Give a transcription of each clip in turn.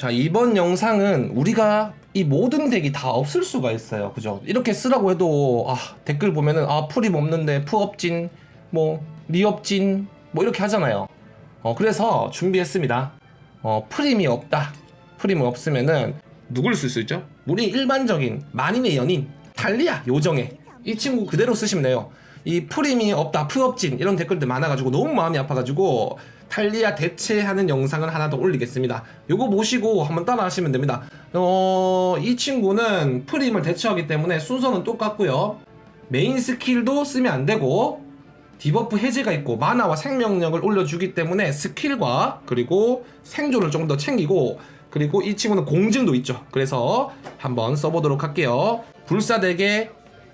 자 이번 영상은 우리가 이 모든 덱이 다 없을 수가 있어요. 그죠? 이렇게 쓰라고 해도 아 댓글 보면은 아 프림 없는데 푸업진 뭐 리업진 뭐 이렇게 하잖아요. 어 그래서 준비했습니다. 어 프림이 없다. 프림이 없으면은 누굴 쓸 수 있죠? 우리 일반적인 만인의 연인 달리아 요정에 이 친구 그대로 쓰시면 돼요. 이 프림이 없다 푸업진 이런 댓글들 많아가지고 너무 마음이 아파가지고 탈리아 대체하는 영상을 하나 더 올리겠습니다. 요거 보시고 한번 따라 하시면 됩니다. 어, 이 친구는 프림을 대체하기 때문에 순서는 똑같고요. 메인 스킬도 쓰면 안 되고 디버프 해제가 있고 마나와 생명력을 올려주기 때문에 스킬과 그리고 생존을 좀더 챙기고 그리고 이 친구는 공증도 있죠. 그래서 한번 써보도록 할게요. 불사덱에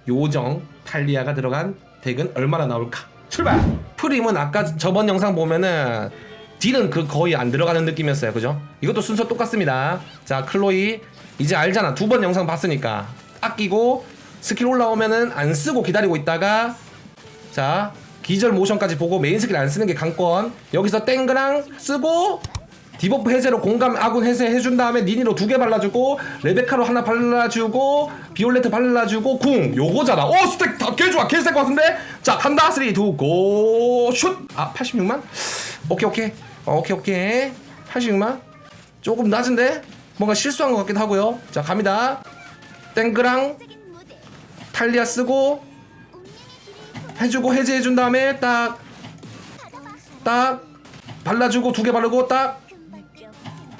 요정 탈리아가 들어간 덱은 얼마나 나올까? 출발! 프림은 아까 저번 영상 보면은 딜은 그 거의 안 들어가는 느낌이었어요. 그죠? 이것도 순서 똑같습니다. 자, 클로이 이제 알잖아. 두 번 영상 봤으니까 아끼고 스킬 올라오면은 안 쓰고 기다리고 있다가 자, 기절 모션까지 보고 메인 스킬 안 쓰는 게 강권. 여기서 땡그랑 쓰고 디버프 해제로 공감 아군 해제 해준 다음에 니니로 두 개 발라주고 레베카로 하나 발라주고 비올레트 발라주고 궁. 요거잖아. 오 스택 다 개 좋아. 개셀 것 같은데? 자 간다. 3 2 5슛아 86만? 오케이 오케이. 어, 오케이 오케이. 86만? 조금 낮은데? 뭔가 실수한 것 같기도 하고요. 자 갑니다. 땡그랑 탈리아 쓰고 해주고 해제해준 다음에 딱 딱 발라주고 두 개 바르고 딱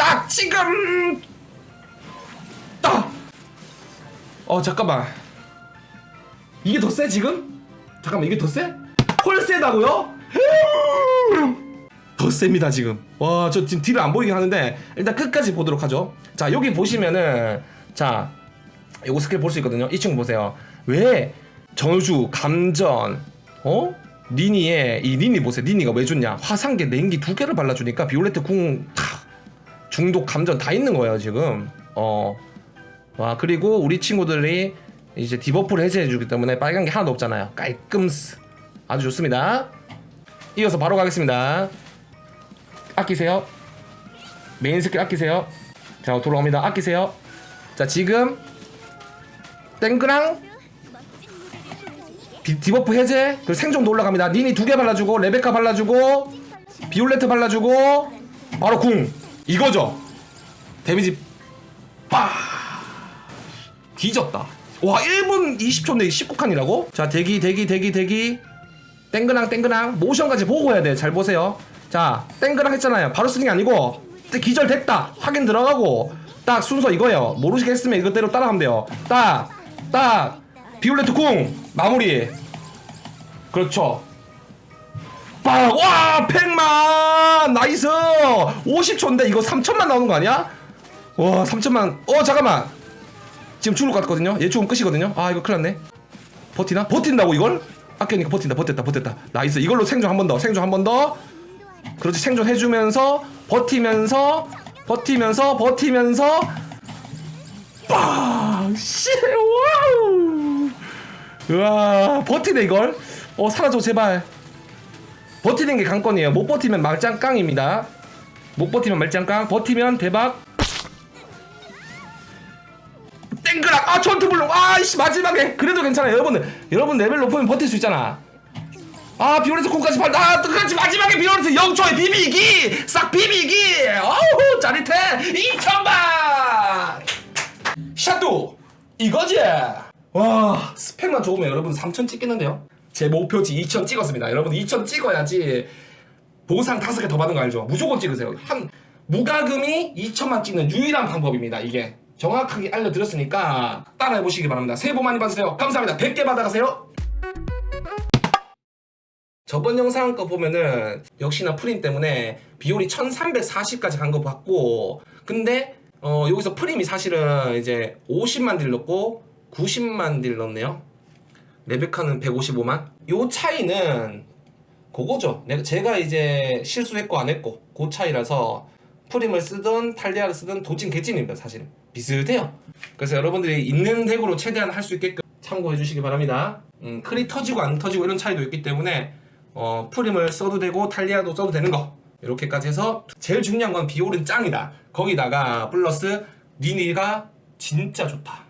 딱 지금 딱. 어 잠깐만. 이게 더 세 지금? 잠깐만 이게 더 세? 헐 세다고요? 더 셉니다 지금. 와 저 지금 뒤를 안 보이긴 하는데 일단 끝까지 보도록 하죠. 자 여기 보시면은 자 요거 스킬 볼 수 있거든요. 이 친구 보세요. 왜 저주, 감전, 어? 니니에 이 니니 보세요. 니니가 왜 좋냐? 화상계 냉기 두 개를 발라주니까 비올레트 궁 탁, 중독 감전 다 있는 거예요 지금. 어. 와 그리고 우리 친구들이 이제 디버프를 해제해주기 때문에 빨간 게 하나도 없잖아요. 깔끔스. 아주 좋습니다. 이어서 바로 가겠습니다. 아끼세요. 메인 스킬 아끼세요. 자 돌아옵니다. 아끼세요. 자 지금 땡그랑 디, 디버프 해제 그리고 생존도 올라갑니다. 니니 두 개 발라주고 레베카 발라주고 비올레트 발라주고 바로 궁 이거죠. 데미지 빠 뒤졌다. 와 1분 20초인데 19칸이라고? 자 대기 대기 대기 대기 땡그랑 땡그랑 모션까지 보고 해야 돼. 잘 보세요. 자 땡그랑 했잖아요. 바로 쓰는 게 아니고 기절 됐다. 확인 들어가고 딱 순서 이거예요. 모르시겠으면 이것대로 따라가면 돼요. 딱 딱 비올레트 궁 마무리. 그렇죠. 빵! 와! 100만! 나이스! 50초인데 이거 3천만 나오는 거 아니야? 와, 3천만. 어, 잠깐만. 지금 죽을 것 같거든요. 얘 죽으면 끝이거든요. 아, 이거 큰일 났네. 버티나? 버틴다고 이걸? 아껴니까 버틴다, 버텼다, 버텼다. 나이스. 이걸로 생존 한 번 더, 생존 한 번 더. 그렇지, 생존 해주면서, 버티면서, 버티면서, 버티면서. 빵! 씨, 와우! 우와, 버티네, 이걸. 어, 사라져, 제발. 버티는 게 관건이에요. 못 버티면 말짱깡입니다. 못 버티면 말짱깡. 버티면 대박. 땡그락. 아 전투 블록. 아이씨 마지막에 그래도 괜찮아요. 여러분 여러분 레벨 높으면 버틸 수 있잖아. 아 비오레스 콩까지 팔. 아 끝까지 마지막에 비오레스 영초의 비비기. 싹 비비기. 어우 짜릿해. 2천만. 샤도 이거지. 와 스펙만 좋으면 여러분 3천 찍겠는데요. 제 목표치 2천 찍었습니다. 여러분 2천 찍어야지 보상 다섯 개더 받는 거 알죠? 무조건 찍으세요. 한 무가금이 2천만 찍는 유일한 방법입니다. 이게 정확하게 알려드렸으니까 따라해 보시기 바랍니다. 새해 복 많이 받으세요. 감사합니다. 100개 받아가세요. 저번 영상 거 보면은 역시나 프림 때문에 비율이 1340까지 간 거 봤고 근데 어 여기서 프림이 사실은 이제 50만 딜 넣고 90만 딜 넣네요. 레베카는 155만. 요 차이는 그거죠. 내가 제가 이제 실수했고 안 했고 그 차이라서 프림을 쓰든 탈리아를 쓰든 도찐 개찐입니다. 사실은 비슷해요. 그래서 여러분들이 있는 덱으로 최대한 할 수 있게끔 참고해 주시기 바랍니다. 음, 크리 터지고 안 터지고 이런 차이도 있기 때문에 어, 프림을 써도 되고 탈리아도 써도 되는 거 이렇게까지 해서 제일 중요한 건 비올은 짱이다. 거기다가 플러스 니니가 진짜 좋다.